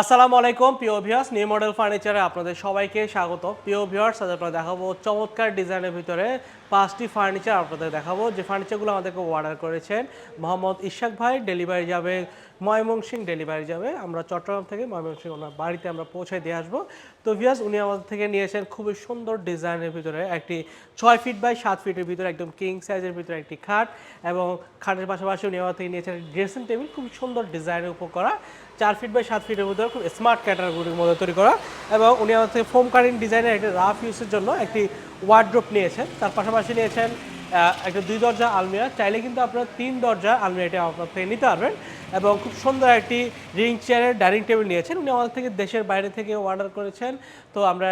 আসসালামু আলাইকুম, প্রিয় ভিউয়ার্স নিউ মডেল ফার্নিচারে আপনাদের সবাইকে স্বাগত। প্রিয় ভিউয়ার্স আজ আপনাদের দেখাবো চমৎকার ডিজাইনের ভিতরে পাঁচটি ফার্নিচার আপনাদের দেখাবো। যে ফার্নিচারগুলো আমাদেরকে অর্ডার করেছেন, মোহাম্মদ ইশাক ভাই ডেলিভারি যাবে ময়মনসিং ডেলিভারি যাবে। আমরা চট্টগ্রাম থেকে ময়মনসিং ওনার বাড়িতে আমরা পৌঁছে দিয়ে আসব। তো ভিয়াস উনি আমাদের থেকে নিয়েছেন খুবই সুন্দর ডিজাইনের ভিতরে একটি ছয় ফিট বাই সাত ফিটের ভিতরে একদম কিং সাইজের ভিতরে একটি খাট এবং খাটের পাশাপাশি উনি আমাদের থেকে নিয়েছেন ড্রেসিং টেবিল খুব সুন্দর ডিজাইনের উপর করা। চার ফিট বাই সাত ফিটের ভিতরে খুব স্মার্ট ক্যাটাগরির মধ্যে তৈরি করা এবং উনি আমাদের থেকে ফোম কারিং ডিজাইনের একটি রাফ ইউজের জন্য একটি ওয়ার্ড্রোপ নিয়েছেন তার পাশাপাশি নিয়েছেন একটা দুই দরজা আলমিরা। চাইলে কিন্তু আপনারা তিন দরজা আলমিরাটি আপনার থেকে নিতে পারবেন। এবং খুব সুন্দর একটি রিং চেয়ারের ডাইনিং টেবিল নিয়েছেন। উনি আমাদের থেকে দেশের বাইরে থেকে অর্ডার করেছেন। তো আমরা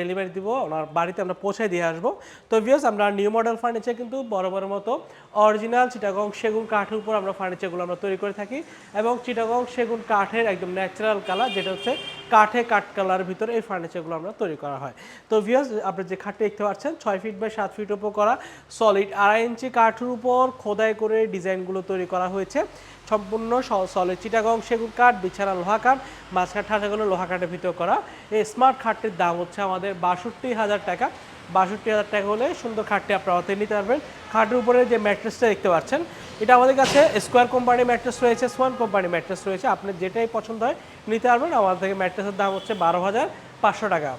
ডেলিভারি দিব, ওনার বাড়িতে আমরা পৌঁছে দিয়ে আসব। তো ভিউস আমরা নিউ মডেল ফার্নিচার কিন্তু বড় বড় মতো অরিজিনাল চিটাগং সেগুন কাঠের উপর আমরা ফার্নিচারগুলো আমরা তৈরি করে থাকি। এবং চিটাগং সেগুন কাঠের একদম ন্যাচারাল কালার যেটা হচ্ছে কাঠে কাঠ কালার ভিতরে এই ফার্নিচারগুলো আমরা তৈরি করা হয়। তো ভিউস আপনি যে খাটটি দেখতে পাচ্ছেন, ছয় ফিট বাই সাত ফিট উপর করা সলিড আড়াই ইঞ্চি কাঠের উপর খোদাই করে ডিজাইনগুলো তৈরি করা হয়েছে। সম্পূর্ণ সলিড চিটাগং সেগুন কাঠ বিছানা লোহা কাঠ মাঝখান ঠাসাগুলো লোহা কাঠের ভিতর করা। এই স্মার্ট খাটটির দাম হচ্ছে আমাদের বাষট্টি হাজার টাকা। বাষট্টি হাজার টাকা হলে সুন্দর খাটটি আপনারা হাতে নিতে পারবেন। খাটের উপরে যে ম্যাট্রেসটা দেখতে পাচ্ছেন, এটা আমাদের কাছে স্কোয়ার কোম্পানি ম্যাট্রেস রয়েছে সোয়ান কোম্পানি ম্যাট্রেস রয়েছে। আপনি যেটাই পছন্দ হয় নিতে পারবেন। আমাদের থেকে ম্যাট্রেসের দাম হচ্ছে বারো হাজার পাঁচশো টাকা।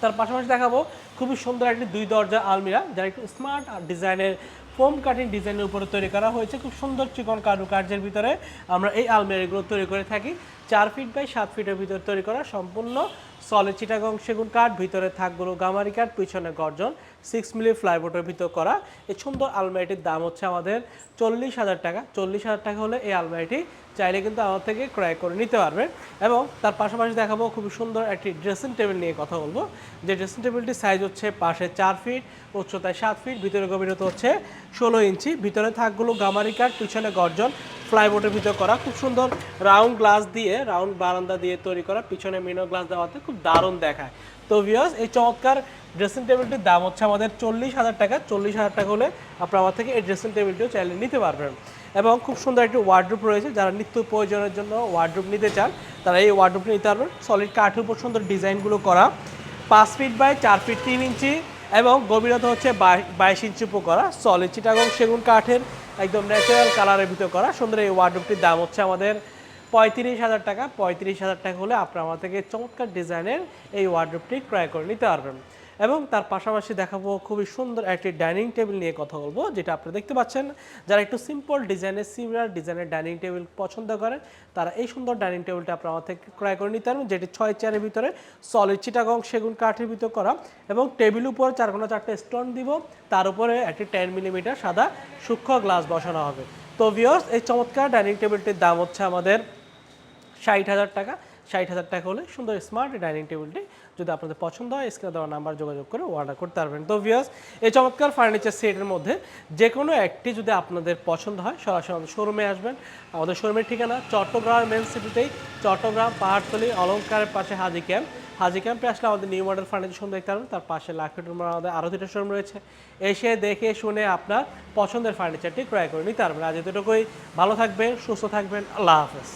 তার পাশাপাশি দেখাবো, খুবই সুন্দর একটি দুই দরজা আলমিরা, যারা একটু স্মার্ট ডিজাইনের ফোম কাটিং ডিজাইনের উপরে তৈরি করা হয়েছে। খুব সুন্দর চিকন কারুকার্যের ভিতরে আমরা এই আলমারিগুলো তৈরি করে থাকি। চার ফিট বাই সাত ফিটের ভিতরে তৈরি করা সম্পূর্ণ সলিড চিটাগং সেগুন কাঠ, ভিতরে থাকগুলো গামারি কাঠ, পিছনে গর্জন সিক্স মিলি ফ্লাইবোর্ডের ভিতর করা। এই সুন্দর আলমারিটির দাম হচ্ছে আমাদের চল্লিশ হাজার টাকা। চল্লিশ হাজার টাকা হলে এই আলমারিটি চাইলে কিন্তু আমার থেকে ক্রয় করে নিতে পারবেন এবং তার পাশাপাশি দেখাবো খুবই সুন্দর একটি ড্রেসিং টেবিল নিয়ে কথা বলব। যে ড্রেসিং টেবিলটির সাইজ হচ্ছে পাশে চার ফিট উচ্চতায় সাত ফিট ভিতরে গভীরতা হচ্ছে ষোলো ইঞ্চি। ভিতরে থাকগুলো গামারি কাঠ, পিছনে গর্জন, ফ্লাইবোর্ডের ভিতর করা। খুব সুন্দর রাউন্ড গ্লাস দিয়ে, রাউন্ড বারান্দা দিয়ে তৈরি করা। পিছনে মিনো গ্লাস দেওয়াতে খুব দারুণ দেখায়। তো ভিউয়ার্স এই চমৎকার ড্রেসিং টেবিলটির দাম হচ্ছে আমাদের চল্লিশ হাজার টাকা। চল্লিশ হাজার টাকা হলে আপনারা আমার থেকে এই ড্রেসিং টেবিলটিও চাইলে নিতে পারবেন। এবং খুব সুন্দর একটি ওয়ার্ড্রোপ রয়েছে। যারা নিত্য প্রয়োজনের জন্য ওয়ার্ড্রোপ নিতে চান, তারা এই ওয়ার্ড্রোপ নিতে পারবেন। সলিড কাঠের উপর সুন্দর ডিজাইনগুলো করা। পাঁচ ফিট বাই চার ফিট তিন ইঞ্চি। এবং গভীরতা হচ্ছে বাই- বাইশ ইঞ্চি উপর করা সলিড চিটাগং সেগুন কাঠের একদম ন্যাচারাল কালারের ভিতর করা। সুন্দর এই ওয়ার্ডরোবটির দাম হচ্ছে আমাদের পঁয়ত্রিশ হাজার টাকা। পঁয়ত্রিশ হাজার টাকা হলে আপনার আমার থেকে চমৎকার ডিজাইনের এই ওয়ার্ডরোবটি ক্রয় করে নিতে পারবেন। এবং তার পাশাপাশি দেখাবো খুবই সুন্দর একটি ডাইনিং টেবিল নিয়ে কথা বলব, যেটা আপনারা দেখতে পাচ্ছেন। যারা একটু সিম্পল ডিজাইনের সিমিলার ডিজাইনের ডাইনিং টেবিল পছন্দ করেন, তারা এই সুন্দর ডাইনিং টেবিলটা আপনারা আমার থেকে ক্রয় করে নিতে পারবেন, যেটি ছয় চেয়ারের ভিতরে সলিড চিটাগং সেগুন কাঠের ভিতর করা এবং টেবিল উপর চার কোনো চারটে স্টোন দিব, তার উপরে একটি টেন মিলিমিটার সাদা সূক্ষ্ম গ্লাস বসানো হবে। তো ভিওর্স এই চমৎকার ডাইনিং টেবিলটির দাম হচ্ছে আমাদের ষাট হাজার টাকা। ষাট হাজার টাকা হলে সুন্দর স্মার্ট ডাইনিং টেবিলটি যদি আপনাদের পছন্দ হয় স্ক্রিনে দেওয়া নাম্বার যোগাযোগ করে অর্ডার করতে পারবেন। তো ভিউয়ার্স এই চমৎকার ফার্নিচার সেটের মধ্যে যে কোনো একটি যদি আপনাদের পছন্দ হয়, সরাসরি আমাদের শোরুমে আসবেন। আমাদের শোরুমের ঠিকানা চট্টগ্রাম মেন সিটিতেই চট্টগ্রাম, পাহাড়তলি, অলঙ্কারের পাশে হাজি ক্যাম্প হাজি ক্যাম্পে আসলে আমাদের নিউ মডেল ফার্নিচার সুন্দর দেখতে পারবেন, তার পাশে লাখের আমাদের আরও দুটো শোরুম রয়েছে। এসে দেখে শুনে আপনার পছন্দের ফার্নিচারটি ক্রয় করে নিতে পারবেন। আজ এতটুকুই, ভালো থাকবেন, সুস্থ থাকবেন, আল্লাহ হাফেজ।